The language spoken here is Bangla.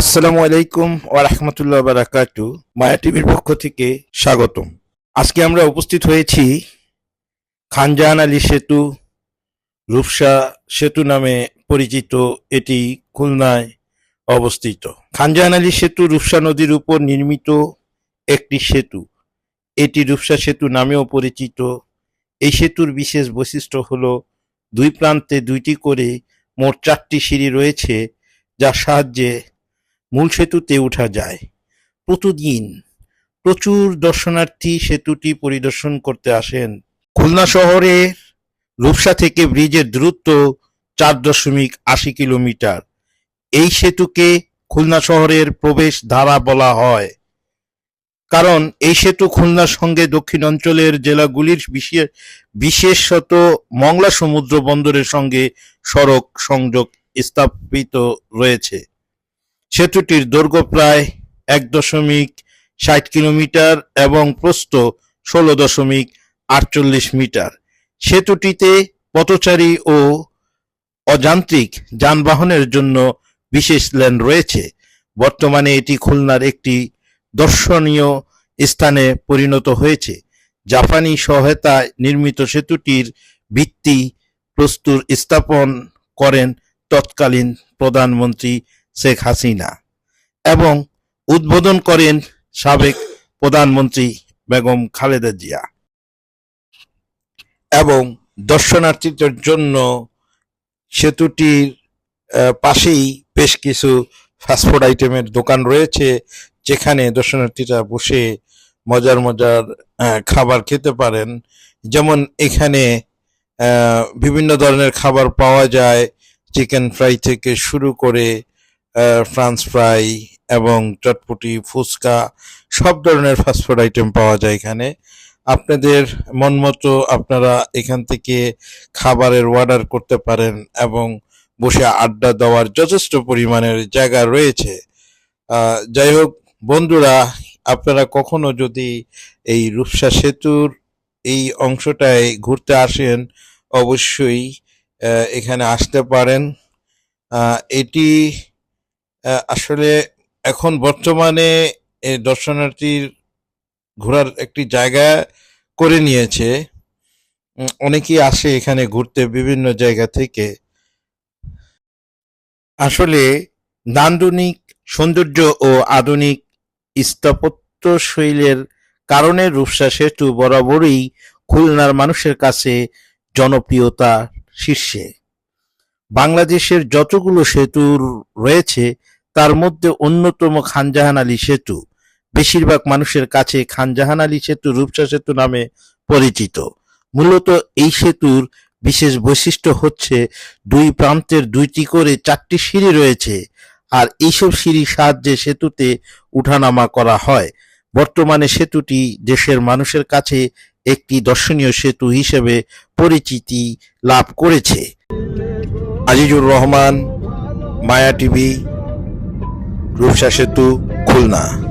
আসসালামু আলাইকুম ওয়া বারাকাতু। মায়া টিভির পক্ষ থেকে স্বাগতম। আজকে আমরা উপস্থিত হয়েছি খানজাহান আলী সেতু, রূপসা সেতু নামে পরিচিত এটি খুলনায় অবস্থিত। খানজাহান আলী সেতু রূপসা নদীর উপর নির্মিত একটি সেতু। এটি রূপসা সেতু নামেও পরিচিত। এই সেতুর বিশেষ বৈশিষ্ট্য হল দুই প্রান্তে দুইটি করে মোট চারটি সিঁড়ি রয়েছে, যার সাহায্যে মূল সেতুতে ওঠা যায়। প্রতিদিন প্রচুর দর্শনার্থী সেতুটি পরিদর্শন করতে আসেন। খুলনা শহরে রূপসা থেকে ব্রিজের দূরত্ব চার দশমিক আশি কিলোমিটার। এই সেতুকে খুলনা শহরের প্রবেশ ধারা বলা হয়। কারণ এই সেতু খুলনার সঙ্গে দক্ষিণ অঞ্চলের জেলাগুলির বিশেষ, বিশেষত মংলা সমুদ্র বন্দরের সঙ্গে সড়ক সংযোগ স্থাপিত রয়েছে। সেতুটির দৈর্ঘ্য প্রায় এক দশমিক ষাট কিলোমিটার এবং প্রস্থ ষোলো দশমিক আটচল্লিশ মিটার। সেতুটিতে পথচারী ও অযান্ত্রিক যানবাহনের জন্য বিশেষ লেন রয়েছে। বর্তমানে এটি খুলনার একটি দর্শনীয় স্থানে পরিণত হয়েছে। জাপানি সহায়তায় নির্মিত সেতুটির ভিত্তি প্রস্তুর স্থাপন করেন তৎকালীন প্রধানমন্ত্রী শেখ হাসিনা এবং উদ্বোধন করেন সাবেক প্রধানমন্ত্রী বেগম খালেদা জিয়া। এবং দর্শনার্থীদের জন্য সেতুটির পাশেই বেশ কিছু ফাস্টফুড আইটেমের দোকান রয়েছে, যেখানে দর্শনার্থীরা বসে মজার মজার খাবার খেতে পারেন। যেমন এখানে বিভিন্ন ধরনের খাবার পাওয়া যায়, চিকেন ফ্রাই থেকে শুরু করে ফ্রান্স ফ্রাই এবং চটপটি, ফুচকা, সব ধরনের ফাস্টফুড আইটেম পাওয়া যায় এখানে। আপনাদের মন মতো আপনারা এখান থেকে খাবারের অর্ডার করতে পারেন এবং বসে আড্ডা দেওয়ার যথেষ্ট পরিমাণের জায়গা রয়েছে। যাই হোক, বন্ধুরা, আপনারা কখনো যদি এই রূপসা সেতুর এই অংশটায় ঘুরতে আসেন, অবশ্যই এখানে আসতে পারেন। এটি আসলে এখন বর্তমানে দর্শনার্থীর ঘোরার একটি জায়গা করে নিয়েছে। অনেকেই আসে এখানে ঘুরতে বিভিন্ন জায়গা থেকে। আসলে নান্দনিক সৌন্দর্য ও আধুনিক স্থাপত্য শৈলের কারণে রূপসা সেতু বরাবরই খুলনার মানুষের কাছে জনপ্রিয়তা শীর্ষে। বাংলাদেশের যতগুলো সেতু রয়েছে তার মধ্যে অন্যতম খানজাহান আলী সেতু। বেশিরভাগ মানুষের কাছে খানজাহান আলী সেতু রূপসা সেতু নামে পরিচিত। মূলত এই সেতুর বিশেষ বৈশিষ্ট্য হচ্ছে দুই প্রান্তের দুইটি করে চারটি সিঁড়ি রয়েছে আর এইসব সিঁড়ির সাহায্যে সেতুতে উঠানামা করা হয়। বর্তমানে সেতুটি দেশের মানুষের কাছে একটি দর্শনীয় সেতু হিসেবে পরিচিতি লাভ করেছে। আজিজুর রহমান, মায়া টিভি রূপসা সেতু খুলনা।